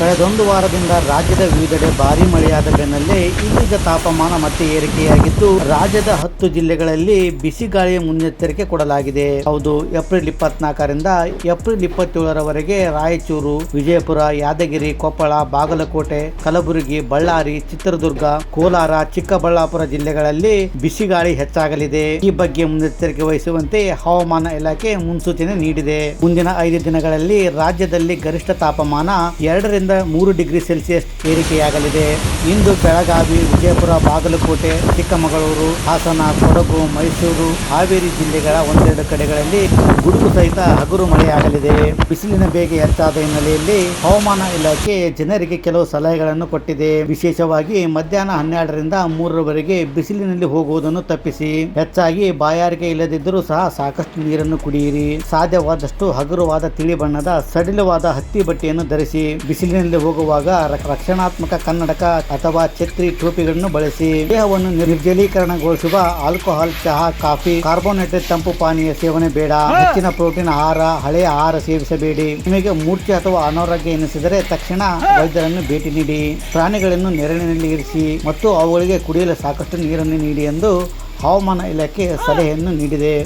ಕಳೆದೊಂದು ವಾರದಿಂದ ರಾಜ್ಯದ ವಿವಿಧೆಡೆ ಭಾರಿ ಮಳೆಯಾದ ಬೆನ್ನಲ್ಲೇ ಇದೀಗ ತಾಪಮಾನ ಮತ್ತೆ ಏರಿಕೆಯಾಗಿದ್ದು, ರಾಜ್ಯದ ಹತ್ತು ಜಿಲ್ಲೆಗಳಲ್ಲಿ ಬಿಸಿ ಗಾಳಿಯ ಮುನ್ನೆಚ್ಚರಿಕೆ ಕೊಡಲಾಗಿದೆ. ಹೌದು, ಏಪ್ರಿಲ್ ಇಪ್ಪತ್ನಾಲ್ಕರಿಂದ ಏಪ್ರಿಲ್ ಇಪ್ಪತ್ತೇಳರವರೆಗೆ ರಾಯಚೂರು, ವಿಜಯಪುರ, ಯಾದಗಿರಿ, ಕೊಪ್ಪಳ, ಬಾಗಲಕೋಟೆ, ಕಲಬುರಗಿ, ಬಳ್ಳಾರಿ, ಚಿತ್ರದುರ್ಗ, ಕೋಲಾರ, ಚಿಕ್ಕಬಳ್ಳಾಪುರ ಜಿಲ್ಲೆಗಳಲ್ಲಿ ಬಿಸಿ ಗಾಳಿ ಹೆಚ್ಚಾಗಲಿದೆ. ಈ ಬಗ್ಗೆ ಮುನ್ನೆಚ್ಚರಿಕೆ ವಹಿಸುವಂತೆ ಹವಾಮಾನ ಇಲಾಖೆ ಮುನ್ಸೂಚನೆ ನೀಡಿದೆ. ಮುಂದಿನ ಐದು ದಿನಗಳಲ್ಲಿ ರಾಜ್ಯದಲ್ಲಿ ಗರಿಷ್ಠ ತಾಪಮಾನ ಎರಡರಿಂದ ಮೂರು ಡಿಗ್ರಿ ಸೆಲ್ಸಿಯಸ್ ಏರಿಕೆಯಾಗಲಿದೆ. ಇಂದು ಬೆಳಗಾವಿ, ವಿಜಯಪುರ, ಬಾಗಲಕೋಟೆ, ಚಿಕ್ಕಮಗಳೂರು, ಹಾಸನ, ಕೊಡಗು, ಮೈಸೂರು, ಹಾವೇರಿ ಜಿಲ್ಲೆಗಳ ಒಂದೆರಡು ಕಡೆಗಳಲ್ಲಿ ಗುಡುಗು ಸಹಿತ ಹಗುರು ಮಳೆಯಾಗಲಿದೆ. ಬಿಸಿಲಿನ ಬೇಗೆ ಹೆಚ್ಚಾದ ಹಿನ್ನೆಲೆಯಲ್ಲಿ ಹವಾಮಾನ ಇಲಾಖೆ ಜನರಿಗೆ ಕೆಲವು ಸಲಹೆಗಳನ್ನು ಕೊಟ್ಟಿದೆ. ವಿಶೇಷವಾಗಿ ಮಧ್ಯಾಹ್ನ ಹನ್ನೆರಡರಿಂದ ಮೂರರವರೆಗೆ ಬಿಸಿಲಿನಲ್ಲಿ ಹೋಗುವುದನ್ನು ತಪ್ಪಿಸಿ. ಹೆಚ್ಚಾಗಿ ಬಾಯಾರಿಕೆ ಇಲ್ಲದಿದ್ದರೂ ಸಹ ಸಾಕಷ್ಟು ನೀರನ್ನು ಕುಡಿಯಿರಿ. ಸಾಧ್ಯವಾದಷ್ಟು ಹಗುರವಾದ ತಿಳಿ ಬಣ್ಣದ ಸಡಿಲವಾದ ಹತ್ತಿ ಬಟ್ಟೆಯನ್ನು ಧರಿಸಿ. ಬಿಸಿಲಿನಲ್ಲಿ ಹೋಗುವಾಗ ರಕ್ಷಣಾತ್ಮಕ ಕನ್ನಡಕ ಅಥವಾ ಛತ್ರಿ ಟೋಪಿಗಳನ್ನು ಬಳಸಿ ದೇಹವನ್ನು ನಿರ್ಜಲೀಕರಣಗೊಳಿಸುವ ಆಲ್ಕೋಹಾಲ್, ಚಹಾ, ಕಾಫಿ, ಕಾರ್ಬೋನೇಟೆಡ್ ತಂಪು ಪಾನೀಯ ಸೇವನೆ ಬೇಡ. ಹೆಚ್ಚಿನ ಪ್ರೋಟೀನ್, ಆಹಾರ ಹಳೆಯ ಆಹಾರ ಸೇವಿಸಬೇಡಿ. ನಿಮಗೆ ಮೂರ್ಛೆ ಅಥವಾ ಅನಾರೋಗ್ಯ ಎನಿಸಿದರೆ ತಕ್ಷಣ ವೈದ್ಯರನ್ನು ಭೇಟಿ ನೀಡಿ. ಪ್ರಾಣಿಗಳನ್ನು ನೆರಳಿನಲ್ಲಿ ಇರಿಸಿ ಮತ್ತು ಅವುಗಳಿಗೆ ಕುಡಿಯಲು ಸಾಕಷ್ಟು ನೀರನ್ನು ನೀಡಿ ಎಂದು ಹವಾಮಾನ ಇಲಾಖೆ ಸಲಹೆಯನ್ನು ನೀಡಿದೆ.